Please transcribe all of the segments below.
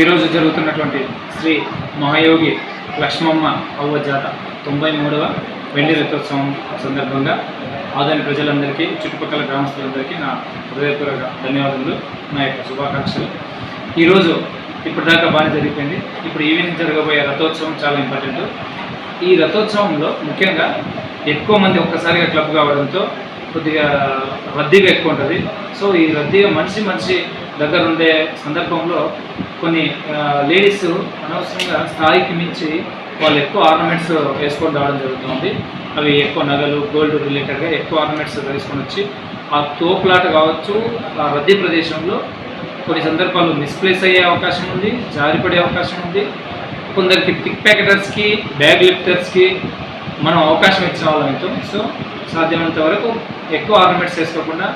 ఈరోజు జరుగుతున్నటువంటి శ్రీ మహాయోగి లక్ష్మమ్మ అవ్వ జాత తొంభై మూడవ వెండి రథోత్సవం సందర్భంగా ఆదాని ప్రజలందరికీ చుట్టుపక్కల గ్రామస్తులందరికీ నా హృదయపూర్వక ధన్యవాదములు నా యొక్క శుభాకాంక్షలు. ఈరోజు ఇప్పటిదాకా బాగా జరిగిపోయింది. ఇప్పుడు ఈవినింగ్ జరగబోయే రథోత్సవం చాలా ఇంపార్టెంట్. ఈ రథోత్సవంలో ముఖ్యంగా ఎక్కువ మంది ఒక్కసారిగా క్లబ్ కావడంతో కొద్దిగా రద్దీగా ఎక్కువ ఉంటుంది. సో ఈ రద్దీగా మనిషి మనిషి దగ్గర ఉండే సందర్భంలో కొన్ని లేడీస్ అనవసరంగా స్థాయికి మించి వాళ్ళు ఎక్కువ ఆర్నమెంట్స్ వేసుకొని రావడం జరుగుతుంది. అవి ఎక్కువ నగలు గోల్డ్ రిలేటెడ్గా ఎక్కువ ఆర్నమెంట్స్ వేసుకొని వచ్చి ఆ తోపులాట కావచ్చు ఆ రద్దీ ప్రదేశంలో కొన్ని సందర్భాల్లో మిస్ప్లేస్ అయ్యే అవకాశం ఉంది జారిపడే అవకాశం ఉంది. కొందరికి పిక్ ప్యాకెటర్స్కి బ్యాగ్ లిఫ్టర్స్కి మనం అవకాశం ఇచ్చిన వాళ్ళం సో సాధ్యమైనంత వరకు ఎక్కువ ఆర్నమెంట్స్ వేసుకోకుండా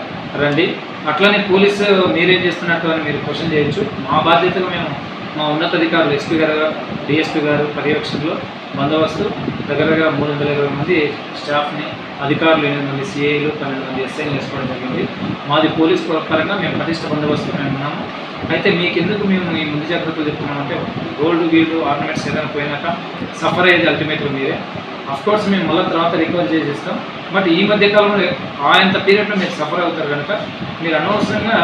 రండి. అట్లనే పోలీసు మీరేం చేస్తున్నట్టు అని మీరు క్వశ్చన్ చేయొచ్చు. మా బాధ్యతగా మేము మా ఉన్నతాధికారులు ఎస్పీ గారు డిఎస్పీ గారు పర్యవేక్షణలో బందోబస్తు. దగ్గరగా మూడు వందల ఇరవై మంది స్టాఫ్ని అధికారులు ఎనిమిది మంది సిఐలు పన్నెండు మంది ఎస్ఐలు వేసుకోవడం జరిగింది. మాది పోలీస్ పరంగా మేము పటిష్ట బందోబస్తు మేము ఉన్నాము. అయితే మీకు ఎందుకు మేము ఈ ముందు జాగ్రత్తలు చెప్తున్నామంటే గోల్డ్ గీల్డ్ ఆర్నమెంట్స్ ఏదైనా పోయినాక సఫర్ అయ్యేది అల్టిమేట్గా మీరే. కోర్స్ మేము మళ్ళీ తర్వాత రికవర్ చేసేస్తాం. బట్ ఈ మధ్య కాలంలో ఆయంత పీరియడ్లో మీరు సఫర్ అవుతారు కనుక మీరు అనవసరంగా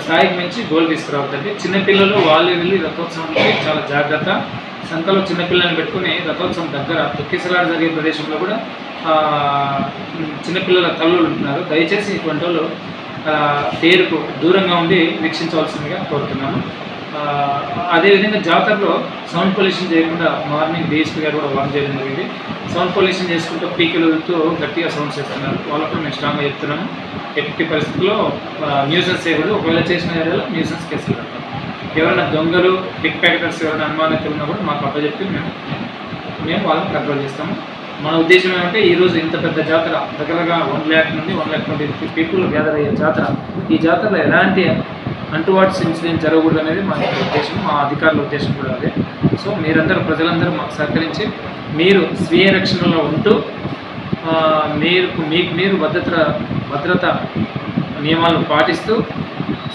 స్థాయికి మించి గోల్ తీసుకురావద్దండి. చిన్నపిల్లలు వాళ్ళు వెళ్ళి రథోత్సవంకి చాలా జాగ్రత్త. సంతలో చిన్నపిల్లల్ని పెట్టుకుని రథోత్సవం దగ్గర తొక్కిసలాడ జరిగే ప్రదేశంలో కూడా చిన్నపిల్లల తల్లులు ఉంటున్నారు. దయచేసి ఇటువంటి వాళ్ళు ఆ, తేరుకు దూరంగా ఉండి వీక్షించవలసిందిగా కోరుతున్నాను అదేవిధంగా జాతరలో సౌండ్ పొల్యూషన్ చేయకుండా మార్నింగ్ డిఎస్పీ గారు కూడా వార్న్ చేయడం జరిగింది. సౌండ్ పొల్యూషన్ చేసుకుంటూ పీకిలు వెళ్తూ గట్టిగా సౌండ్స్ చేస్తున్నారు. వాళ్ళకు మేము స్ట్రాంగ్గా చెప్తున్నాము. ఎట్టి పరిస్థితుల్లో న్యూసెన్స్ చేయకూడదు ఒకవేళ చేసిన ఏరియాలో న్యూసెన్స్ కేసులు పెడతాం. ఎవరైనా దొంగలు బిగ్ ప్యాకెటర్స్ ఎవరైనా అనుమానితులు ఉన్నా కూడా మాకు అప్పచెప్పి మేము మేము వాళ్ళని కంట్రోల్ చేస్తాము. మన ఉద్దేశం ఏమంటే ఈరోజు ఇంత పెద్ద జాతర దగ్గరగా వన్ ల్యాక్ నుండి one lakh twenty people gather అయ్యే జాతర. ఈ జాతరలో ఎలాంటి అంటువాట్స్ ఇన్సిడెంట్ జరగకూడదు అనేది మా ఉద్దేశం మా అధికారుల ఉద్దేశం కూడా అదే. సో మీరందరూ ప్రజలందరూ మాకు సహకరించి మీరు స్వీయ రక్షణలో ఉంటూ మీరు మీకు మీరు భద్రత భద్రత నియమాలను పాటిస్తూ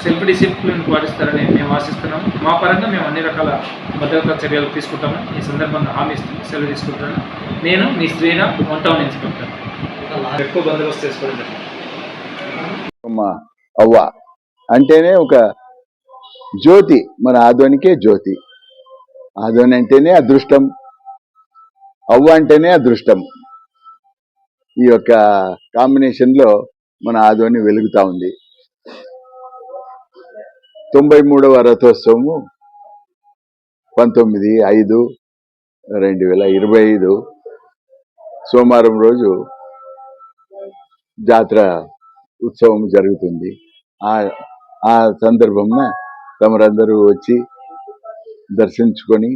సెల్ఫ్ డిసిప్లిన్ పాటిస్తారని మేము ఆశిస్తున్నాము మా పరంగా మేము అన్ని రకాల భద్రతా చర్యలు తీసుకుంటాము. ఈ సందర్భంగా హామీ సెలవు తీసుకుంటాను. నేను మీ శ్రీరామ్ వన్ టౌన్ ఇన్స్పెక్టర్. ఎక్కువ బందోబస్తు చేసుకోవడం జరిగింది. అమ్మ అవ్వ. అంటేనే ఒక జ్యోతి. మన ఆధ్వనికే జ్యోతి. ఆధ్వని అంటేనే అదృష్టం. అవ్వ అంటేనే అదృష్టం. ఈ యొక్క కాంబినేషన్లో మన ఆధ్వని వెలుగుతా ఉంది. తొంభై మూడవ రథోత్సవము పంతొమ్మిది ఐదు రెండు వేల ఇరవై ఐదు సోమవారం రోజు జాతర ఉత్సవం జరుగుతుంది. ఆ ఆ సందర్భంన తమరందరూ వచ్చి దర్శించుకొని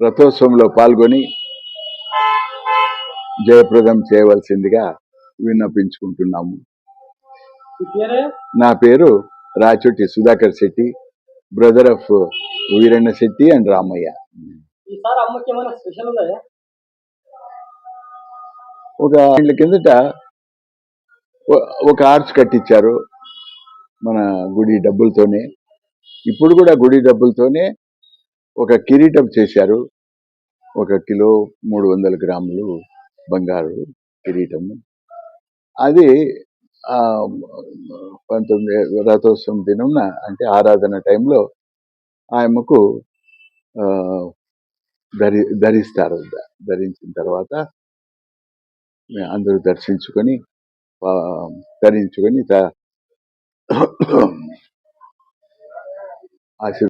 రథోత్సవంలో పాల్గొని జయప్రదం చేయవలసిందిగా విన్నపించుకుంటున్నాము. నా పేరు Rachoti Sudhakar Shetty brother of Veeranna Shetty and Ramaiah. ఒక కిందట ఒక ఆర్చ్ కట్టించారు మన గుడి డబ్బులతోనే ఇప్పుడు కూడా గుడి డబ్బులతోనే ఒక కిరీటం చేశారు. ఒక కిలో మూడు వందల గ్రాములు బంగారు కిరీటము. అది పంతొమ్మిది రథోత్సవం దినంన అంటే ఆరాధన టైంలో ఆయమ్మకు ధరి ధరిస్తారు. ధరించిన తర్వాత అందరూ దర్శించుకొని ధరించుకొని I should